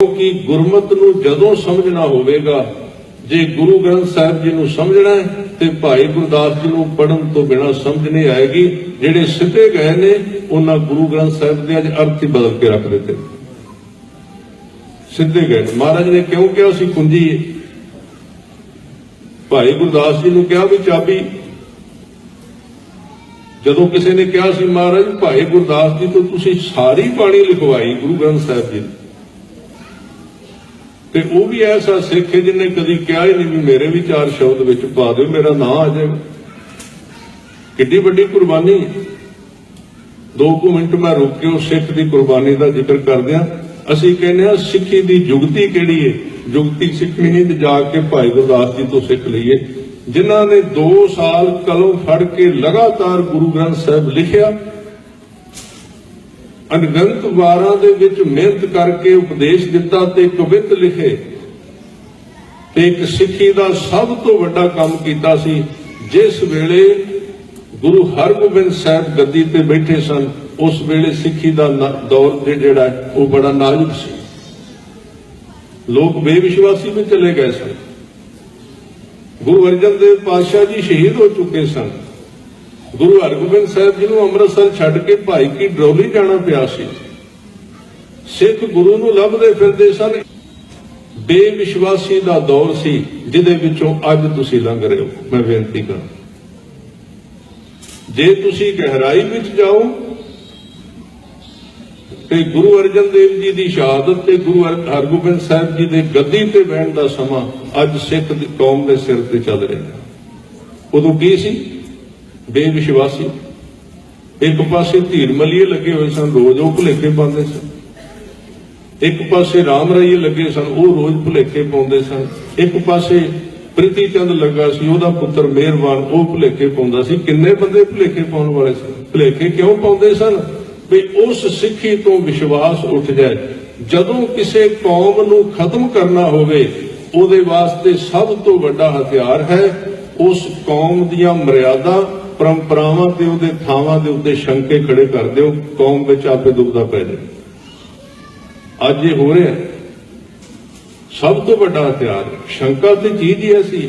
ਕਿਉਂਕਿ ਗੁਰਮਤ ਨੂੰ ਜਦੋਂ ਸਮਝਣਾ ਹੋਵੇਗਾ, ਜੇ ਗੁਰੂ ਗ੍ਰੰਥ ਸਾਹਿਬ ਜੀ ਨੂੰ ਸਮਝਣਾ ਹੈ, ਤੇ ਭਾਈ ਗੁਰਦਾਸ ਜੀ ਨੂੰ ਪੜਨ ਤੋਂ ਬਿਨਾ ਸਮਝ ਨਹੀਂ ਆਏਗੀ ਜਿਹੜੇ ਸਿੱਧੇ ਗਏ ਨੇ, ਉਹਨਾਂ ਗੁਰੂ ਗ੍ਰੰਥ ਸਾਹਿਬ ਦੇ ਅੱਜ ਅਰਥ ਹੀ ਬਦਲ ਕੇ ਰੱਖ ਦਿੱਤੇ ਸਿੱਧੇ ਗਏ ਨੇ। ਮਹਾਰਾਜ ਨੇ ਕਿਉਂ ਕਿਹਾ ਸੀ, ਕੁੰਜੀ ਭਾਈ ਗੁਰਦਾਸ ਜੀ ਨੂੰ ਕਿਹਾ ਵੀ ਚਾਬੀ ਜਦੋਂ ਕਿਸੇ ਨੇ ਕਿਹਾ ਸੀ, ਮਹਾਰਾਜ, ਭਾਈ ਗੁਰਦਾਸ ਜੀ ਤੋਂ ਤੁਸੀਂ ਸਾਰੀ ਬਾਣੀ ਲਿਖਵਾਈ ਗੁਰੂ ਗ੍ਰੰਥ ਸਾਹਿਬ ਜੀ ਦੀ। ਤੇ ਉਹ ਵੀ ਐਸਾ ਸਿੱਖ ਹੈ ਜਿਹਨੇ ਕਦੀ ਕਿਹਾ ਹੀ ਨਹੀਂ ਵੀ ਮੇਰੇ ਵੀ ਚਾਰ ਸ਼ਬਦ ਵਿੱਚ ਪਾ ਦਿਓ, ਮੇਰਾ ਨਾਂ ਆ ਜਾਏ ਕਿੱਡੀ ਵੱਡੀ ਕੁਰਬਾਨੀ ਹੈ। ਦੋ ਮਿੰਟ ਮੈਂ ਰੁਕ ਕੇ ਉਸ ਸਿੱਖ ਦੀ ਕੁਰਬਾਨੀ ਦਾ ਜ਼ਿਕਰ ਕਰਦਿਆਂ ਅਸੀਂ ਕਹਿੰਦੇ ਆ ਸਿੱਖੀ ਦੀ ਜੁਗਤੀ ਕਿਹੜੀ ਹੈ? ਜੁਗਤੀ ਸਿੱਖਣੀ ਨਹੀਂ ਤੇ ਜਾ ਕੇ ਭਾਈ ਗੁਰਦਾਸ ਜੀ ਤੋਂ ਸਿੱਖ ਲਈਏ। ਜਿਨ੍ਹਾਂ ਨੇ 2 ਸਾਲ ਕਲਮ ਫੜ ਕੇ ਲਗਾਤਾਰ ਗੁਰੂ ਗ੍ਰੰਥ ਸਾਹਿਬ ਲਿਖਿਆ ਅਨਗੰਤ ਵਾਰਾਂ ਦੇ ਵਿੱਚ ਮਿਹਨਤ ਕਰਕੇ ਉਪਦੇਸ਼ ਦਿੱਤਾ ਤੇ ਕਵਿਤ ਲਿਖੇ ਤੇ ਇੱਕ ਸਿੱਖੀ ਦਾ ਸਭ ਤੋਂ ਵੱਡਾ ਕੰਮ ਕੀਤਾ ਸੀ, ਜਿਸ ਵੇਲੇ ਗੁਰੂ ਹਰਗੋਬਿੰਦ ਸਾਹਿਬ ਗੱਦੀ ਤੇ ਬੈਠੇ ਸਨ, ਉਸ ਵੇਲੇ ਸਿੱਖੀ ਦਾ ਦੌਰ ਜਿਹੜਾ ਉਹ ਬੜਾ ਨਾਜ਼ੁਕ ਸੀ। ਲੋਕ ਬੇਵਿਸ਼ਵਾਸੀ ਵਿੱਚ ਚਲੇ ਗਏ ਸਨ। ਗੁਰੂ ਅਰਜਨ ਦੇਵ ਪਾਤਸ਼ਾਹ ਜੀ ਸ਼ਹੀਦ ਹੋ ਚੁੱਕੇ ਸਨ। ਗੁਰੂ ਹਰਗੋਬਿੰਦ ਸਾਹਿਬ ਜੀ ਨੂੰ ਅੰਮ੍ਰਿਤਸਰ ਛੱਡ ਕੇ ਭਾਈ ਕੀ ਡਰੋਲੀ ਜਾਣਾ ਪਿਆ ਸੀ। ਸਿੱਖ ਗੁਰੂ ਨੂੰ ਲੱਭਦੇ ਫਿਰਦੇ ਸਨ। ਬੇਵਿਸ਼ਵਾਸੀ ਦਾ ਦੌਰ ਸੀ, ਜਿਹਦੇ ਵਿੱਚੋਂ ਅੱਜ ਤੁਸੀਂ ਲੰਘ ਰਹੇ ਹੋ। ਮੈਂ ਬੇਨਤੀ ਕਰਾਂ ਜੇ ਤੁਸੀਂ ਗਹਿਰਾਈ ਵਿੱਚ ਜਾਓ, ਤੇ ਗੁਰੂ ਅਰਜਨ ਦੇਵ ਜੀ ਦੀ ਸ਼ਹਾਦਤ ਤੇ ਗੁਰੂ ਹਰਗੋਬਿੰਦ ਸਾਹਿਬ ਜੀ ਦੇ ਗੱਦੀ ਤੇ ਬਹਿਣ ਦਾ ਸਮਾਂ ਅੱਜ ਸਿੱਖ ਦੀ ਕੌਮ ਦੇ ਸਿਰ ਤੇ ਚੱਲ ਰਿਹਾ। ਉਦੋਂ ਕੀ ਸੀ? ਬੇਵਿਸ਼ਵਾਸੀ। ਇੱਕ ਪਾਸੇ ਧੀਰ ਮਲੀਏ ਲੱਗੇ ਹੋਏ ਸਨ, ਰੋਜ਼ ਉਹ ਭੁਲੇਖੇ ਪਾਉਂਦੇ ਸਨ। ਇੱਕ ਪਾਸੇ ਰਾਮ ਰਾਈਏ ਲੱਗੇ ਸਨ, ਉਹ ਰੋਜ਼ ਭੁਲੇਖੇ ਪਾਉਂਦੇ ਸਨ। ਇੱਕ ਪਾਸੇ ਪ੍ਰੀਤੀ ਚੰਦ ਲੱਗਾ ਸੀ, ਉਹਦਾ ਪੁੱਤਰ ਮਿਹਰਬਾਨ ਉਹ ਭੁਲੇਖੇ ਪਾਉਂਦਾ ਸੀ। ਕਿੰਨੇ ਬੰਦੇ ਭੁਲੇਖੇ ਪਾਉਣ ਵਾਲੇ ਸਨ? ਭੁਲੇਖੇ ਕਿਉਂ ਪਾਉਂਦੇ ਸਨ? ਵੀ ਉਸ ਸਿੱਖੀ ਤੋਂ ਵਿਸ਼ਵਾਸ ਉੱਠ ਜਾਏ। ਜਦੋਂ ਕਿਸੇ ਕੌਮ ਨੂੰ ਖਤਮ ਕਰਨਾ ਹੋਵੇ, ਉਹਦੇ ਵਾਸਤੇ ਸਭ ਤੋਂ ਵੱਡਾ ਹਥਿਆਰ ਹੈ ਉਸ ਕੌਮ ਦੀਆਂ ਮਰਿਆਦਾ ਪਰੰਪਰਾਵਾਂ ਤੇ ਉਹਦੇ, ਥਾਵਾਂ ਦੇ ਉੱਤੇ ਸ਼ੰਕੇ ਖੜੇ ਕਰ ਦਿਓ, ਕੌਮ ਵਿੱਚ ਆਪੇ ਦੁਬਦਾ ਪੈ ਜਾਏ ਅੱਜ ਇਹ ਹੋ ਰਿਹਾ ਸਭ ਤੋਂ ਵੱਡਾ ਹਥਿਆਰ ਸ਼ੰਕਾ ਤੇ ਚੀਜ਼ ਹੀ ਐਸੀ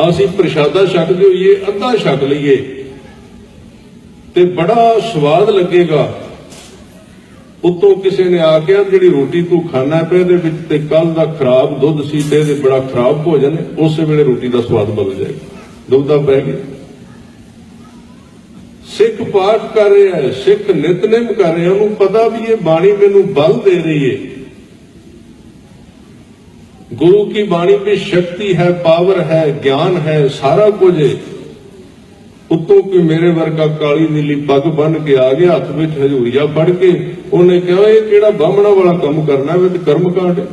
ਅਸੀਂ ਪ੍ਰਸ਼ਾਦਾ ਛਕਦੇ ਹੋਈਏ ਅੱਧਾ ਛਕ ਲਈਏ, ਤੇ ਬੜਾ ਸਵਾਦ ਲੱਗੇਗਾ। ਉਤੋਂ ਕਿਸੇ ਨੇ ਆ ਕੇ ਜਿਹੜੀ ਰੋਟੀ ਤੂੰ ਖਾਣਾ ਪਿਆ ਇਹਦੇ ਵਿੱਚ ਤੇ ਕੱਲ ਦਾ ਖਰਾਬ ਦੁੱਧ ਸੀ ਤੇ ਇਹਦੇ ਬੜਾ ਖਰਾਬ ਭੋਜਨ ਉਸੇ ਵੇਲੇ ਰੋਟੀ ਦਾ ਸਵਾਦ ਬਦਲ ਜਾਏਗਾ। ਦੁੱਧ ਪੈ ਗਿਆ ਸਿੱਖ ਪਾਠ ਕਰ ਰਿਹਾ ਹੈ, ਸਿੱਖ ਨਿਤਨੇਮ ਕਰ ਰਿਹਾ ਉਹਨੂੰ ਪਤਾ ਵੀ ਇਹ ਬਾਣੀ ਮੈਨੂੰ ਬਲ ਦੇ ਰਹੀ ਹੈ। ਗੁਰੂ ਕੀ ਬਾਣੀ ਵਿੱਚ ਸ਼ਕਤੀ ਹੈ, ਪਾਵਰ ਹੈ, ਗਿਆਨ ਹੈ, ਸਾਰਾ ਕੁਝ ਹੈ। ਉੱਤੋਂ ਕੋਈ ਮੇਰੇ ਵਰਗਾ ਕਾਲੀ ਨੀਲੀ ਪੱਗ ਬੰਨ ਕੇ ਆ ਗਿਆ, ਹੱਥ ਵਿੱਚ ਹਜ਼ੂਰੀਆ ਫੜ ਕੇ ਉਹਨੇ ਕਿਹਾ, ਇਹ ਕਿਹੜਾ ਬਾਹਮਣਾ ਵਾਲਾ ਕੰਮ ਕਰਨਾ ਵੇ ਤੇ ਕਰਮ ਕਾਂਡ ਹੈ।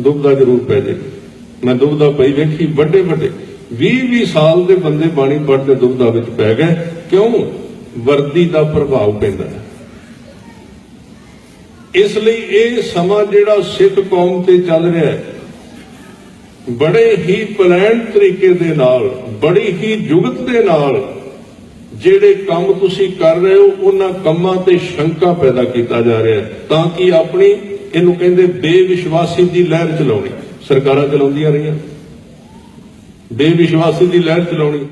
ਦੁਬਦਾ ਜ਼ਰੂਰ ਪੈ ਜੇ ਮੈਂ ਦੁਬਦਾ ਪਈ ਵੇਖੀ ਵੱਡੇ ਵੱਡੇ 20 20 ਸਾਲ ਦੇ ਬੰਦੇ ਬਾਣੀ ਪੜ੍ਹਦੇ ਦੁਬਦਾ ਵਿੱਚ ਪੈ ਗਏ। ਕਿਉਂ? ਵਰਦੀ ਦਾ ਪ੍ਰਭਾਵ ਪੈਂਦਾ ਹੈ। ਇਸ ਲਈ ਇਹ ਸਮਾਂ ਜਿਹੜਾ ਸਿੱਖ ਕੌਮ ਤੇ ਚੱਲ ਰਿਹਾ ਹੈ, ਬੜੇ ਹੀ ਪਲਾਨ ਤਰੀਕੇ ਦੇ ਨਾਲ, ਬੜੀ ਹੀ ਜੁਗਤ ਦੇ ਨਾਲ ਜਿਹੜੇ ਕੰਮ ਤੁਸੀਂ ਕਰ ਰਹੇ ਹੋ, ਉਹਨਾਂ ਕੰਮਾਂ ਤੇ ਸ਼ੰਕਾ ਪੈਦਾ ਕੀਤਾ ਜਾ ਰਿਹਾ ਹੈ। ਤਾਂ ਕਿ ਆਪਣੀ, ਇਹਨੂੰ ਕਹਿੰਦੇ ਬੇਵਿਸ਼ਵਾਸੀ ਦੀ ਲਹਿਰ ਚਲਾਉਣੀ। ਸਰਕਾਰਾਂ ਚਲਾਉਂਦੀਆਂ ਰਹੀਆਂ। ਬੇਵਿਸ਼ਵਾਸੀ ਦੀ ਲਹਿਰ ਚਲਾਉਣੀ।